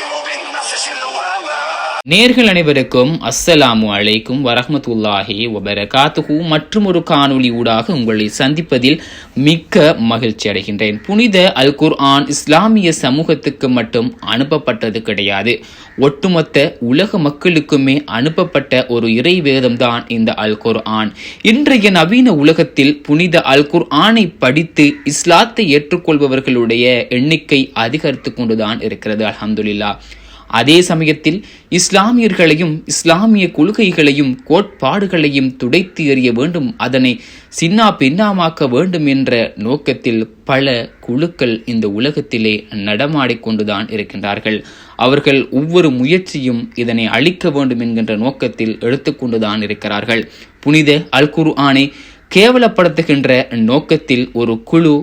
you been nothing in the world. நேர்கள் அனைவருக்கும் அஸ்ஸலாமு அலைக்கும் வரஹமத்துல்லாஹி வபரகாத்துஹு. மற்றும் ஒரு காணொளி ஊடாக உங்களை சந்திப்பதில் மிக்க மகிழ்ச்சி அடைகின்றேன். புனித அல் குர்ஆன் இஸ்லாமிய சமூகத்துக்கு மட்டும் அனுப்பப்பட்டது கிடையாது. ஒட்டுமொத்த உலக மக்களுக்குமே அனுப்பப்பட்ட ஒரு இறை வேதம்தான் இந்த அல் குர்ஆன் இன்றைய நவீன உலகத்தில் புனித அல் குர்ஆனை படித்து இஸ்லாத்தை ஏற்றுக்கொள்பவர்களுடைய எண்ணிக்கை அதிகரித்து கொண்டுதான் இருக்கிறது அலமதுல்லா அதே சமயத்தில் இஸ்லாமியர்களையும் இஸ்லாமிய கொள்கைகளையும் கோட்பாடுகளையும் துடைத்து எறிய வேண்டும் அதனை சின்னா பின்னாமாக்க வேண்டும் என்ற நோக்கத்தில் பல குழுக்கள் இந்த உலகத்திலே நடமாடிக்கொண்டுதான் இருக்கின்றார்கள். அவர்கள் ஒவ்வொரு முயற்சியும் இதனை அழிக்க வேண்டும் என்கின்ற நோக்கத்தில் எடுத்துக்கொண்டுதான் இருக்கிறார்கள். புனித அல் குர்ஆனை கேவலப்படுத்துகின்ற நோக்கத்தில் ஒரு குழு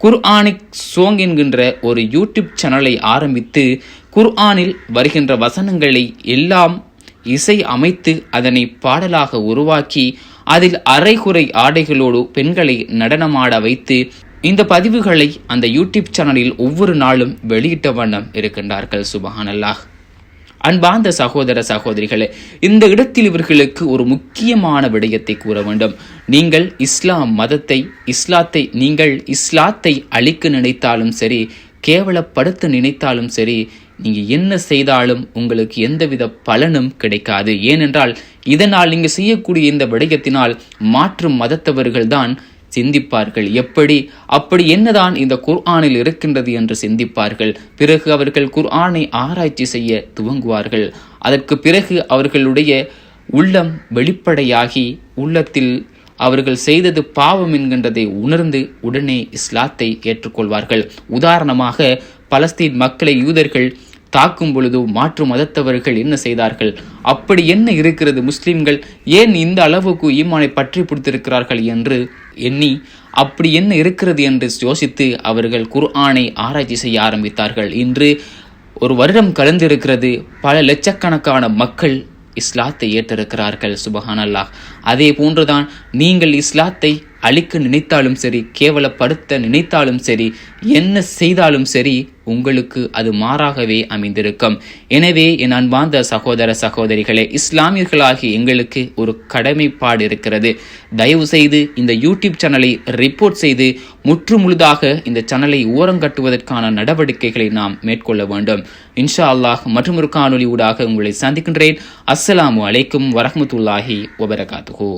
குர்ஆனிக் சோங் என்கின்ற ஒரு யூடியூப் சேனலை ஆரம்பித்து குர்ஆனில் வருகின்ற வசனங்களை எல்லாம் இசை அமைத்து அதனை பாடலாக உருவாக்கி அதில் அரைகுறை ஆடைகளோடு பெண்களை நடனமாட வைத்து இந்த பதிவுகளை அந்த யூடியூப் சேனலில் ஒவ்வொரு நாளும் வெளியிட்ட வண்ணம் இருக்கின்றார்கள். சுபஹானல்லாஹ். அன்பார்ந்த சகோதர சகோதரிகளே இந்த இடத்தில் இவர்களுக்கு ஒரு முக்கியமான விடயத்தை கூற வேண்டும். நீங்கள் இஸ்லாம் மதத்தை இஸ்லாத்தை நீங்கள் இஸ்லாத்தை அழிக்க நினைத்தாலும் சரி கேவலப்படுத்த நினைத்தாலும் சரி நீங்க என்ன செய்தாலும் உங்களுக்கு எந்தவித பலனும் கிடைக்காது. ஏனென்றால் இதனால் நீங்க செய்யக்கூடிய இந்த விடயத்தினால் மாற்று மதத்தவர்கள்தான் சிந்திப்பார்கள். எப்படி? அப்படி என்னதான் இந்த குர்ஆனில் இருக்கின்றது என்று சிந்திப்பார்கள். பிறகு அவர்கள் குர்ஆனை ஆராய்ச்சி செய்ய துவங்குவார்கள். அதற்கு பிறகு அவர்களுடைய உள்ளம் வெளிப்படையாகி உள்ளத்தில் அவர்கள் செய்தது பாவம் என்கின்றதை உணர்ந்து உடனே இஸ்லாத்தை ஏற்றுக்கொள்வார்கள். உதாரணமாக பலஸ்தீன் மக்களை யூதர்கள் தாக்கும் பொழுது மாற்று மதத்தவர்கள் என்ன செய்தார்கள்? அப்படி என்ன இருக்கிறது முஸ்லிம்கள்? ஏன் இந்த அளவுக்கு ஈமானை பற்றி பிடித்திருக்கிறார்கள் என்று எண்ணி அப்படி என்ன இருக்கிறது என்று யோசித்து அவர்கள் குர்ஆனை ஆராய்ச்சி செய்ய ஆரம்பித்தார்கள். இன்று ஒரு வருடம் கலந்திருக்கிறது பல லட்சக்கணக்கான மக்கள் இஸ்லாத்தை ஏற்றிருக்கிறார்கள். சுபஹான் அல்லாஹ் அதே போன்றுதான் நீங்கள் இஸ்லாத்தை அழிக்க நினைத்தாலும் சரி கேவலப்படுத்த நினைத்தாலும் சரி என்ன செய்தாலும் சரி உங்களுக்கு அது மாறாகவே அமைந்திருக்கும். எனவே என் அன்பார்ந்த சகோதர சகோதரிகளே இஸ்லாமியர்களாகி எங்களுக்கு ஒரு கடமைப்பாடு இருக்கிறது. தயவு செய்து இந்த யூடியூப் சேனலை ரிப்போர்ட் செய்து முற்று முழுதாக இந்த சேனலை ஓரங்கட்டுவதற்கான நடவடிக்கைகளை நாம் மேற்கொள்ள வேண்டும். இன்ஷா அல்லாஹ் மற்றும் ஒரு காணொலி ஊடாக உங்களை சந்திக்கின்றேன். அஸ்ஸலாமு அலைக்கும் வரஹ்மத்துல்லாஹி வபரகாத்துஹூ.